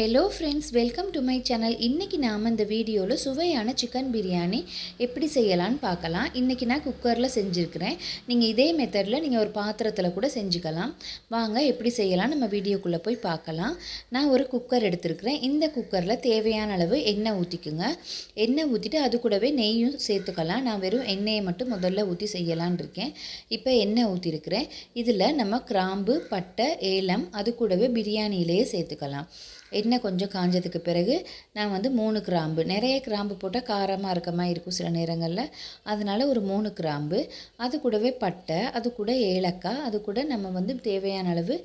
Hello friends welcome to my channel இன்றைக்கி நாம் இந்த வீடியோவில் சுவையான சிக்கன் பிரியாணி எப்படி செய்யலான்னு பார்க்கலாம். இன்றைக்கி நான் குக்கரில் செஞ்சுருக்கிறேன். நீங்கள் இதே மெத்தடில் நீங்கள் ஒரு பாத்திரத்தில் கூட செஞ்சுக்கலாம். வாங்க எப்படி செய்யலாம்? நம்ம வீடியோக்குள்ளே போய் பார்க்கலாம். நான் ஒரு குக்கர் எடுத்திருக்கிறேன். இந்த குக்கரில் தேவையான அளவு எண்ணெய் ஊற்றிக்குங்க எண்ணெய் ஊற்றிட்டு அது கூடவே நெய்யும் சேர்த்துக்கலாம். நான் வெறும் எண்ணெயை மட்டும் முதல்ல ஊற்றி செய்யலான் இருக்கேன். இப்போ எண்ணெய் ஊற்றிருக்கிறேன் இதில் நம்ம கிராம்பு பட்டை ஏலம் அது கூடவே பிரியாணியிலேயே சேர்த்துக்கலாம். எண்ணெய் கொஞ்சம் காஞ்சதுக்கு பிறகு நான் வந்து மூணு கிராம்பு நிறைய கிராம்பு போட்டால் காரமாக இருக்க மாதிரி இருக்கும் சில நேரங்களில். அதனால் ஒரு மூணு கிராம்பு அது கூடவே பட்டை அது கூட ஏலக்காய் அது கூட நம்ம வந்து தேவையான அளவு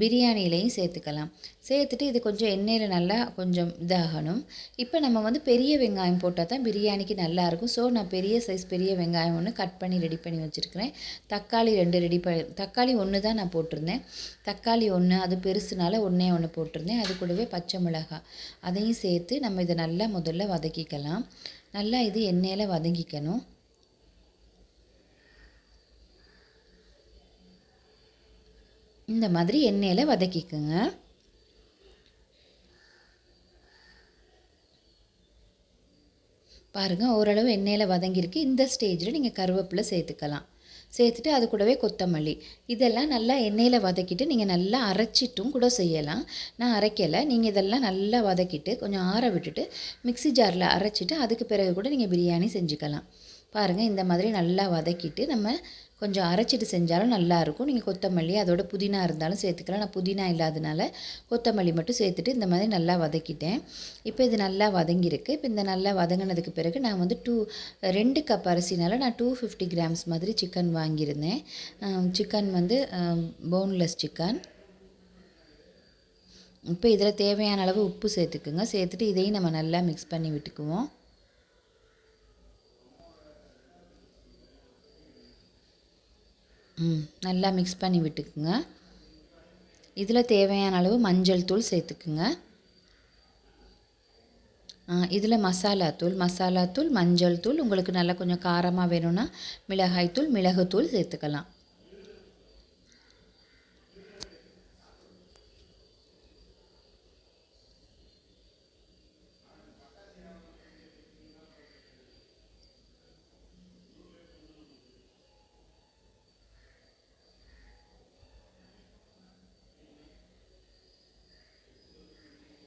பிரியாணிலையும் பிரியாணியிலையும் சேர்த்துக்கலாம். சேர்த்துட்டு இது கொஞ்சம் எண்ணெயில் நல்லா கொஞ்சம் இதாகணும். இப்போ நம்ம வந்து பெரிய வெங்காயம் போட்டால் தான் பிரியாணிக்கு நல்லாயிருக்கும் ஸோ நான் பெரிய சைஸ் பெரிய வெங்காயம் ஒன்று கட் பண்ணி ரெடி பண்ணி வச்சுருக்கிறேன். தக்காளி ரெண்டு ரெடி பண்ணி தக்காளி ஒன்று தான் நான் போட்டிருந்தேன். தக்காளி ஒன்று அது பெருசுனால ஒன்றே ஒன்று போட்டிருந்தேன். அது கூடவே பச்சை மிளகாய் அதையும் சேர்த்து நம்ம இதை நல்லா முதல்ல வதக்கிக்கலாம். நல்லா இது எண்ணெயில் வதங்கிக்கணும். இந்த மாதிரி எண்ணெயில் வதக்கிக்குங்க. பாருங்கள் ஓரளவு எண்ணெயில் வதங்கியிருக்கு. இந்த ஸ்டேஜில் நீங்கள் கருவேப்பிலை சேர்த்துக்கலாம். சேர்த்துட்டு அது கூடவே கொத்தமல்லி. இதெல்லாம் நல்லா எண்ணெயில் வதக்கிட்டு நீங்கள் நல்லா அரைச்சிட்டும் கூட செய்யலாம். நான் அரைக்கலை. நீங்கள் இதெல்லாம் நல்லா வதக்கிட்டு கொஞ்சம் ஆற விட்டுட்டு மிக்ஸி ஜாரில் அரைச்சிட்டு அதுக்கு பிறகு கூட நீங்கள் பிரியாணி செஞ்சுக்கலாம். பாருங்கள் இந்த மாதிரி நல்லா வதக்கிட்டு நம்ம கொஞ்சம் அரைச்சிட்டு செஞ்சாலும் நல்லாயிருக்கும். நீங்கள் கொத்தமல்லி அதோட புதினா இருந்தாலும் சேர்த்துக்கலாம். நான் புதினா இல்லாதனால கொத்தமல்லி மட்டும் சேர்த்துட்டு இந்த மாதிரி நல்லா வதக்கிட்டேன். இப்போ இது நல்லா வதங்கியிருக்கு. இப்போ இந்த நல்லா வதங்கினதுக்கு பிறகு நான் வந்து டூ ரெண்டு கப் அரிசினால நான் டூ ஃபிஃப்டி கிராம்ஸ் மாதிரி சிக்கன் வாங்கியிருந்தேன். சிக்கன் வந்து போன்லெஸ் சிக்கன். இப்போ இதில் தேவையான அளவு உப்பு சேர்த்துக்குங்க. சேர்த்துட்டு இதையும் நம்ம நல்லா மிக்ஸ் பண்ணி விட்டுக்குவோம். ம் நல்லா மிக்ஸ் பண்ணி விட்டுக்குங்க. இதில் தேவையான அளவு மஞ்சள் தூள் சேர்த்துக்குங்க. இதில் மசாலா தூள் மசாலா தூள் மஞ்சள் தூள் உங்களுக்கு நல்லா கொஞ்சம் காரமாக வேணும்னா மிளகாய் தூள் மிளகுத்தூள் சேர்த்துக்கலாம்.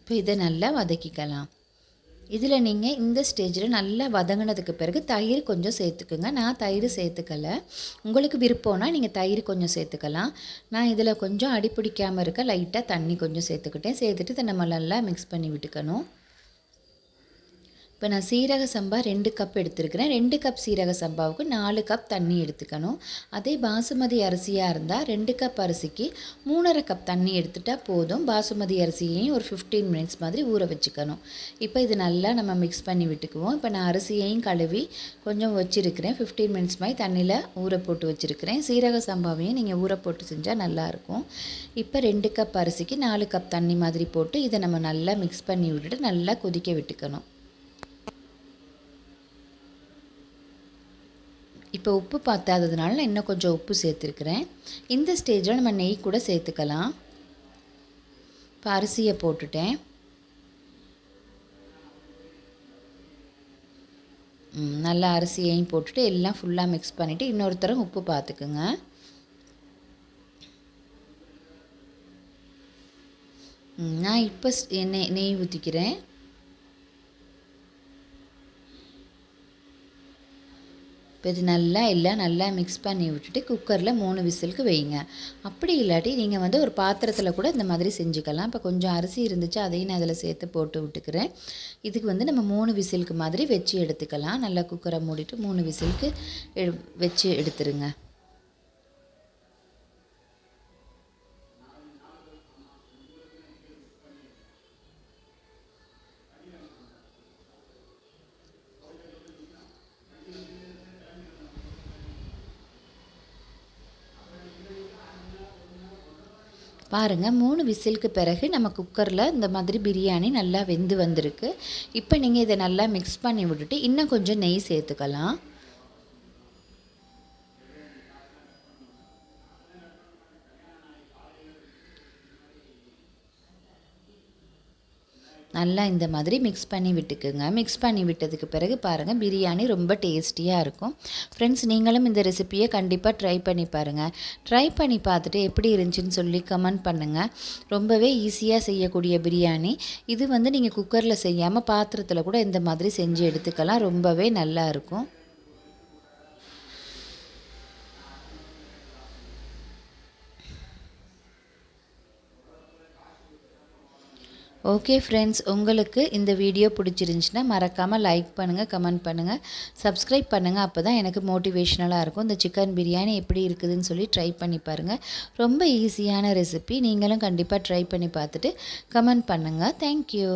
இப்போ இதை நல்லா வதக்கிக்கலாம். இதில் நீங்கள் இந்த ஸ்டேஜில் நல்லா வதங்கினதுக்கு பிறகு தயிர் கொஞ்சம் சேர்த்துக்குங்க. நான் தயிர் சேர்த்துக்கல. உங்களுக்கு விருப்பம்னா நீங்கள் தயிர் கொஞ்சம் சேர்த்துக்கலாம். நான் இதில் கொஞ்சம் அடிப்பிடிக்காமல் இருக்க லைட்டாக தண்ணி கொஞ்சம் சேர்த்துக்கிட்டேன். சேர்த்துட்டு இதை நம்ம நல்லா மிக்ஸ் பண்ணி விட்டுக்கணும். இப்போ நான் சீரக சம்பா ரெண்டு கப் எடுத்துருக்கிறேன். ரெண்டு கப் சீரக சம்பாவுக்கு நாலு கப் தண்ணி எடுத்துக்கணும். அதே பாசுமதி அரிசியாக இருந்தால் ரெண்டு கப் அரிசிக்கு மூணரை கப் தண்ணி எடுத்துட்டால் போதும். பாசுமதி அரிசியையும் ஒரு ஃபிஃப்டீன் மினிட்ஸ் மாதிரி ஊற வச்சுக்கணும். இப்போ இது நல்லா நம்ம மிக்ஸ் பண்ணி விட்டுக்குவோம். இப்போ நான் அரிசியையும் கழுவி கொஞ்சம் வச்சுருக்கிறேன். ஃபிஃப்டீன் மினிட்ஸ் மாதிரி தண்ணியில் ஊற போட்டு வச்சுருக்கிறேன். சீரக சம்பாவையும் நீங்கள் ஊற போட்டு செஞ்சால் நல்லாயிருக்கும் இப்போ ரெண்டு கப் அரிசிக்கு நாலு கப் தண்ணி மாதிரி போட்டு இதை நம்ம நல்லா மிக்ஸ் பண்ணி விட்டுட்டு நல்லா கொதிக்க விட்டுக்கணும். இப்போ உப்பு பார்த்தாததுனால நான் இன்னும் கொஞ்சம் உப்பு சேர்த்துருக்குறேன். இந்த ஸ்டேஜில் நம்ம நெய் கூட சேர்த்துக்கலாம். இப்போ அரிசியை போட்டுட்டேன். நல்லா அரிசியையும் போட்டுட்டு எல்லாம் ஃபுல்லாக மிக்ஸ் பண்ணிவிட்டு இன்னொரு தரம் உப்பு பார்த்துக்குங்க. நான் இப்போ நெய் நெய் ஊற்றிக்கிறேன் இப்போ இது நல்லா எல்லாம் நல்லா மிக்ஸ் பண்ணி விட்டுட்டு குக்கரில் மூணு விசிலுக்கு வைங்க. அப்படி இல்லாட்டி நீங்கள் வந்து ஒரு பாத்திரத்தில் கூட இந்த மாதிரி செஞ்சுக்கலாம். இப்போ கொஞ்சம் அரிசி இருந்துச்சு அதையும் நான் அதில் சேர்த்து போட்டு விட்டுக்கிறேன். இதுக்கு வந்து நம்ம மூணு விசிலுக்கு மாதிரி வச்சு எடுத்துக்கலாம். நல்லா குக்கரை மூடிட்டு மூணு விசிலுக்கு எடு வச்சு எடுத்துருங்க. பாருங்கள் மூணு விசிலுக்கு பிறகு நம்ம குக்கரில் இந்த மாதிரி பிரியாணி நல்லா வெந்து வந்திருக்கு. இப்போ நீங்கள் இதை நல்லா மிக்ஸ் பண்ணி விட்டுட்டு இன்னும் கொஞ்சம் நெய் சேர்த்துக்கலாம். நல்லா இந்த மாதிரி மிக்ஸ் பண்ணி விட்டுக்குங்க. மிக்ஸ் பண்ணி விட்டதுக்கு பிறகு பாருங்கள் பிரியாணி ரொம்ப டேஸ்டியாக இருக்கும். ஃப்ரெண்ட்ஸ் நீங்களும் இந்த ரெசிப்பியை கண்டிப்பாக ட்ரை பண்ணி பாருங்கள் ட்ரை பண்ணி பார்த்துட்டு எப்படி இருந்துச்சுன்னு சொல்லி கமெண்ட் பண்ணுங்கள் ரொம்பவே ஈஸியாக செய்யக்கூடிய பிரியாணி. இது வந்து நீங்கள் குக்கரில் செய்யாமல் பாத்திரத்தில் கூட இந்த மாதிரி செஞ்சு எடுத்துக்கலாம். ரொம்பவே நல்லா ஓகே ஃப்ரெண்ட்ஸ் உங்களுக்கு இந்த வீடியோ பிடிச்சிருந்துச்சின்னா மறக்காமல் லைக் பண்ணுங்கள் கமெண்ட் பண்ணுங்கள் சப்ஸ்கிரைப் பண்ணுங்கள் அப்போ தான் எனக்கு மோட்டிவேஷ்னலாக இருக்கும். இந்த சிக்கன் பிரியாணி எப்படி இருக்குதுன்னு சொல்லி ட்ரை பண்ணி பாருங்கள் ரொம்ப ஈஸியான ரெசிபி நீங்களும் கண்டிப்பாக ட்ரை பண்ணி பார்த்துட்டு கமெண்ட் பண்ணுங்கள் தேங்க்யூ